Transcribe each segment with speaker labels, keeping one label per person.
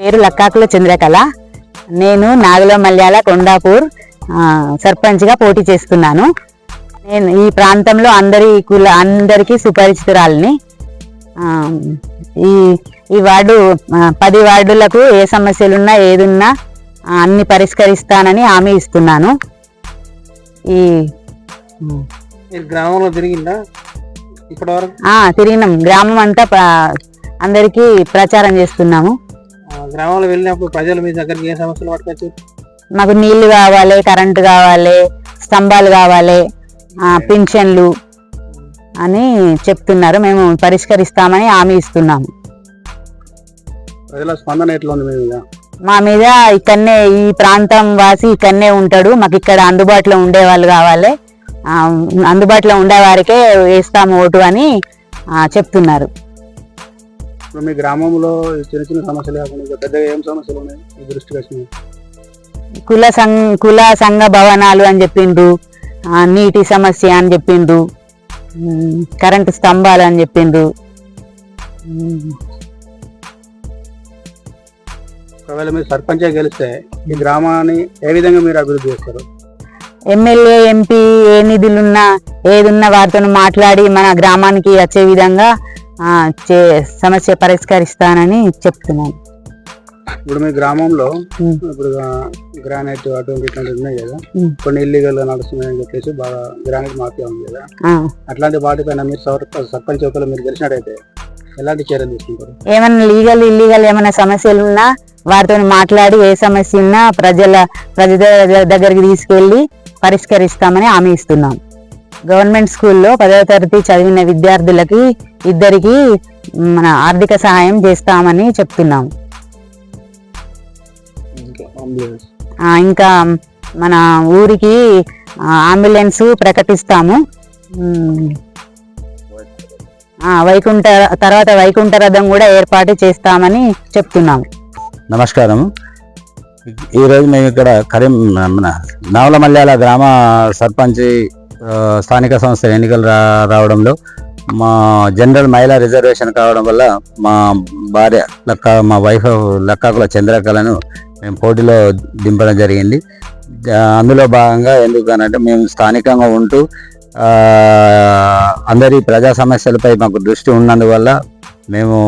Speaker 1: పేరు లక్కాకుల చంద్రకళ. నేను నాగల మల్యాల కొండాపూర్ సర్పంచ్గా పోటీ చేస్తున్నాను. నేను ఈ ప్రాంతంలో అందరి కుల అందరికీ సుపరిచితురాలిని. ఈ ఈ వార్డు పది వార్డులకు ఏ సమస్యలున్నా ఏదున్నా అన్ని పరిష్కరిస్తానని హామీ ఇస్తున్నాను. ఈ
Speaker 2: గ్రామంలో తిరిగిందా?
Speaker 1: తిరిగినాం. గ్రామం అంతా అందరికీ ప్రచారం చేస్తున్నాము.
Speaker 2: గ్రామంలో వెళ్ళినప్పుడు ప్రజలు మీ దగ్గరికి ఏ సమస్యలు పట్టుకొచ్చి
Speaker 1: మాకు నీళ్ళు కావాలి కరెంటు కావాలి స్తంభాలు కావాలి పింఛన్లు అని చెప్తున్నారు. మేము పరిష్కరిస్తామని హామీ ఇస్తున్నాము.
Speaker 2: ప్రజల స్పందన ఎట్లా ఉంది మీ మీద?
Speaker 1: మా మీద ఇక్కడనే ఈ ప్రాంతం వాసి ఇక్కడనే ఉంటాడు. మాకు ఇక్కడ అందుబాటులో ఉండే వాళ్ళు కావాలి అందుబాటులో ఉండే వారికే వేస్తాము ఓటు అని చెప్తున్నారు.
Speaker 2: ఇప్పుడు మీ గ్రామంలో చిన్న చిన్న సమస్యలు కాకుండా పెద్దగా ఏం సమస్యలు ఉన్నాయి? మీ దృష్టికి వచ్చినాయి
Speaker 1: కుల సంఘ కుల సంఘ భవనాలు అని చెప్పిండ్రు. నీటి సమస్య అని చెప్పిండ్రు. కరెంటు స్తంభాలు అని చెప్పిండ్రు.
Speaker 2: ఒకవేళ మీరు సర్పంచ్ గెలిస్తే ఈ గ్రామాన్ని ఏ విధంగా మీరు అభివృద్ధి చేస్తారు?
Speaker 1: ఎమ్మెల్యే ఎంపీ ఏ నిధులున్నా ఏదున్నా వారితో మాట్లాడి మన గ్రామానికి వచ్చే విధంగా చే- సమస్య పరిష్కరిస్తానని చెప్తున్నాను.
Speaker 2: ఇప్పుడు మీ గ్రామంలో ఇప్పుడు గ్రానైట్ అటువంటి ఇట్లాంటివి ఉన్నాయి కదా. కొన్ని ఇల్లీగల్గా నడుస్తున్నాయని చెప్పేసి బాగా గ్రానైట్ మాఫియా ఉంది కదా. అట్లాంటి వాటిపైన మీరు సర్- సర్పంచ్ ఒకవేళ మీరు గెలిచినట్టయితే ఎలాంటి చర్యలు తీసుకుంటారు?
Speaker 1: ఏమైనా లీగల్ ఇల్లీగల్ ఏమైనా సమస్యలు ఉన్నా వారితో మాట్లాడి ఏ సమస్య ఉన్నా ప్రజల ప్రజల దగ్గ- దగ్గరికి తీసుకెళ్ళి పరిష్కరిస్తామని హామీ ఇస్తున్నాం. గవర్నమెంట్ స్కూల్లో పదవ తరగతి చదివిన విద్యార్థులకి ఇద్దరికి మన ఆర్థిక సహాయం చేస్తామని చెప్తున్నాం.
Speaker 2: అంబులెన్స్.
Speaker 1: ఆ, ఇంకా మన ఊరికి అంబులెన్స్ ప్రకటిస్తాము. వైకుంఠ తర్వాత వైకుంఠ రథం కూడా ఏర్పాటు చేస్తామని చెప్తున్నాము
Speaker 3: నమస్కారం. ఈరోజు మేము ఇక్కడ కరీం మన నవల మల్యాల గ్రామ సర్పంచ్ స్థానిక సంస్థ ఎన్నికలు రా రావడంలో మా జనరల్ మహిళా రిజర్వేషన్ కావడం వల్ల మా భార్య లక్క మా వైఫ్ లక్కాకుల చంద్రకళను మేము పోటీలో దింపడం జరిగింది. అందులో భాగంగా ఎందుకనంటే మేము స్థానికంగా ఉంటూ అందరి ప్రజా సమస్యలపై మాకు దృష్టి ఉన్నందువల్ల మేము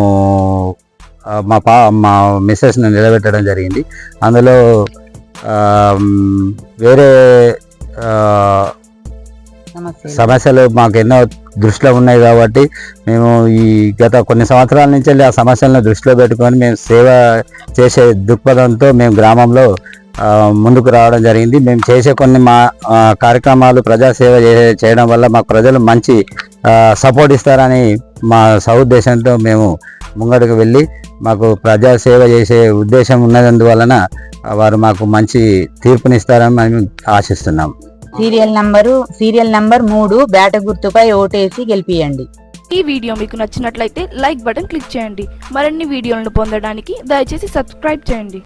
Speaker 3: మా పా మా మిస్సెస్ని నిలబెట్టడం జరిగింది. అందులో వేరే సమస్యలు మాకు ఎన్నో దృష్టిలో ఉన్నాయి కాబట్టి మేము ఈ గత కొన్ని సంవత్సరాల నుంచి ఆ సమస్యలను దృష్టిలో పెట్టుకొని మేము సేవ చేసే దృక్పథంతో మేము గ్రామంలో ముందుకు రావడం జరిగింది. మేము చేసే కొన్ని మా కార్యక్రమాలు ప్రజాసేవ చే- చేయడం వల్ల మాకు ప్రజలు మంచి సపోర్ట్ ఇస్తారని మా సౌద్దేశంతో మేము ముంగడుకు వెళ్ళి మాకు ప్రజాసేవ చేసే ఉద్దేశం ఉన్నందువలన వారు మాకు మంచి తీర్పునిస్తారని మేము ఆశిస్తున్నాం.
Speaker 1: సీరియల్ నంబరు సీరియల్ నంబర్ మూడు బ్యాట గుర్తుపై ఓటేసి గెలిపియండి.
Speaker 4: ఈ వీడియో మీకు నచ్చినట్లయితే లైక్ బటన్ క్లిక్ చేయండి. మరిన్ని వీడియోలను పొందడానికి దయచేసి సబ్స్క్రైబ్ చేయండి.